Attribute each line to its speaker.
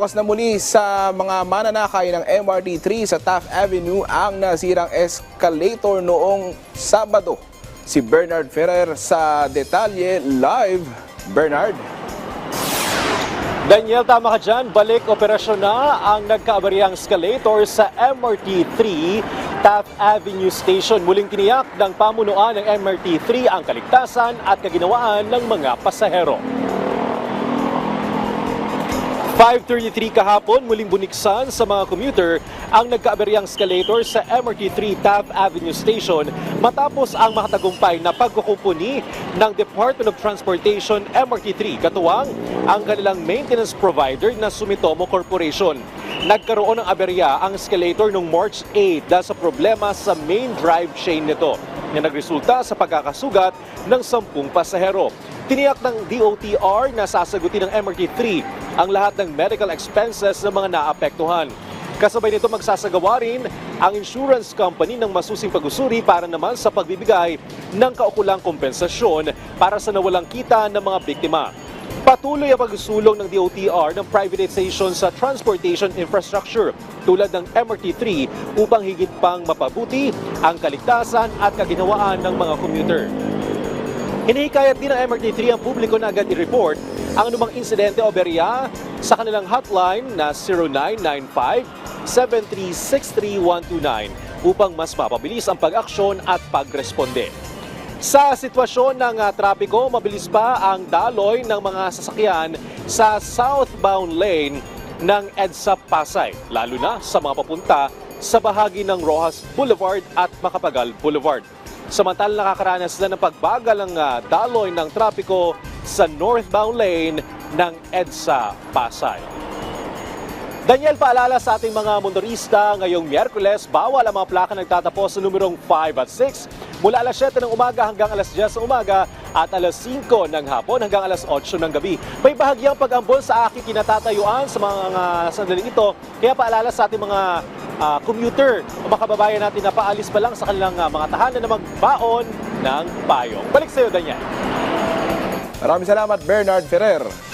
Speaker 1: Bukas na muli sa mga mananakay ng MRT3 sa Taft Avenue ang nasirang escalator noong Sabado. Si Bernard Ferrer sa detalye live. Bernard.
Speaker 2: Daniel, tama ka dyan. Balik operasyon na ang nagkaabaryang escalator sa MRT3 Taft Avenue Station. Muling tiniyak ng pamunuan ng MRT3 ang kaligtasan at kaginawaan ng mga pasahero. 5.33 kahapon, muling buniksan sa mga commuter ang nagkaaberyang escalator sa MRT3 Taft Avenue Station matapos ang makatagumpay na pagkukumpuni ng Department of Transportation MRT3 katuwang ang kanilang maintenance provider na Sumitomo Corporation. Nagkaroon ng aberya ang escalator noong March 8 dahil sa problema sa main drive chain nito na nagresulta sa pagkakasugat ng 10 pasahero. Tiniyak ng DOTR na sasagutin ng MRT3 ang lahat ng medical expenses ng mga naapektuhan. Kasabay nito magsasagawa rin ang insurance company ng masusing pag-usuri para naman sa pagbibigay ng kaukulang kompensasyon para sa nawalang kita ng mga biktima. Patuloy ang pagsulong ng DOTR ng privatization sa transportation infrastructure tulad ng MRT3 upang higit pang mapabuti ang kaligtasan at kaginawaan ng mga commuter. Hinihikayat din ng MRT3 ang publiko na agad i-report ang anumang insidente o berya sa kanilang hotline na 0995-7363129 upang mas mapabilis ang pag-aksyon at pagresponde. Sa sitwasyon ng ah, trapiko, mabilis pa ang daloy ng mga sasakyan sa southbound lane ng EDSA Pasay, lalo na sa mga papunta sa bahagi ng Rojas Boulevard at Macapagal Boulevard. Samantala nakakaranas na ng pagbagal ng ah, daloy ng trapiko sa northbound lane ng EDSA Pasay. Daniel, paalala sa ating mga motorista ngayong Miyerkules, bawal ang mga plaka nagtatapos sa numerong 5 at 6 mula alas 7 ng umaga hanggang alas 10 ng umaga at alas 5 ng hapon hanggang alas 8 ng gabi. May bahagyang pag-ambol sa aking kinatatayuan sa mga sandaling ito. Kaya paalala sa ating mga ah, commuter o mga kababayan natin na paalis pa lang sa kanilang ah, mga tahanan na magbaon ng payong. Balik sa iyo, Daniel.
Speaker 1: Maraming salamat Bernard Ferrer.